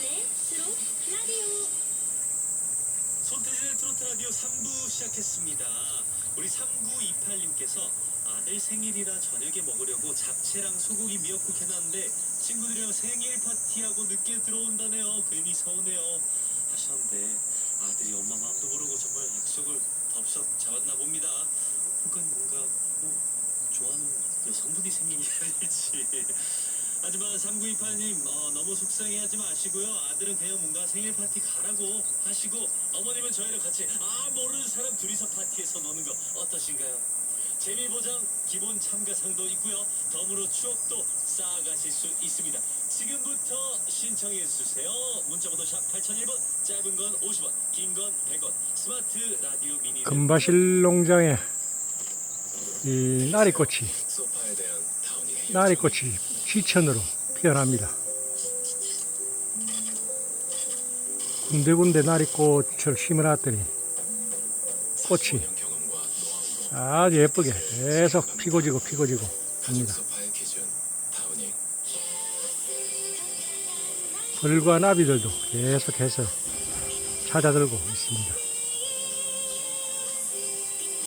손태진의 트롯 라디오. 손태진의 트로트 라디오 3부 시작했습니다. 우리 3928님께서 아들 생일이라 저녁에 먹으려고 잡채랑 소고기 미역국 해놨는데 친구들이랑 생일 파티하고 늦게 들어온다네요. 괜히 서운해요. 하셨는데 아들이 엄마 마음도 모르고 정말 약속을 덥석 잡았나 봅니다. 혹은 뭔가 뭐 좋아하는 여성분이 생일이 아닐지. 하지만 3928님 어, 너무 속상해하지 마시고요. 아들은 그냥 뭔가 생일 파티 가라고 하시고 어머님은 저희랑 같이 아 모르는 사람 둘이서 파티에서 노는 거 어떠신가요? 재미 보장 기본 참가상도 있고요. 덤으로 추억도 쌓아가실 수 있습니다. 지금부터 신청해 주세요. 문자번호 샵 8001번 짧은 건 50원 긴 건 100원 스마트 라디오 미니 금바실 농장에 이 나리꽃이 나리꽃이 시천으로 피어납니다. 군데군데 나리꽃을 심어놨더니 꽃이 아주 예쁘게 계속 피고 지고 피고 지고 합니다. 소파의 기준 다운이 벌과 나비들도 계속해서 찾아들고 있습니다.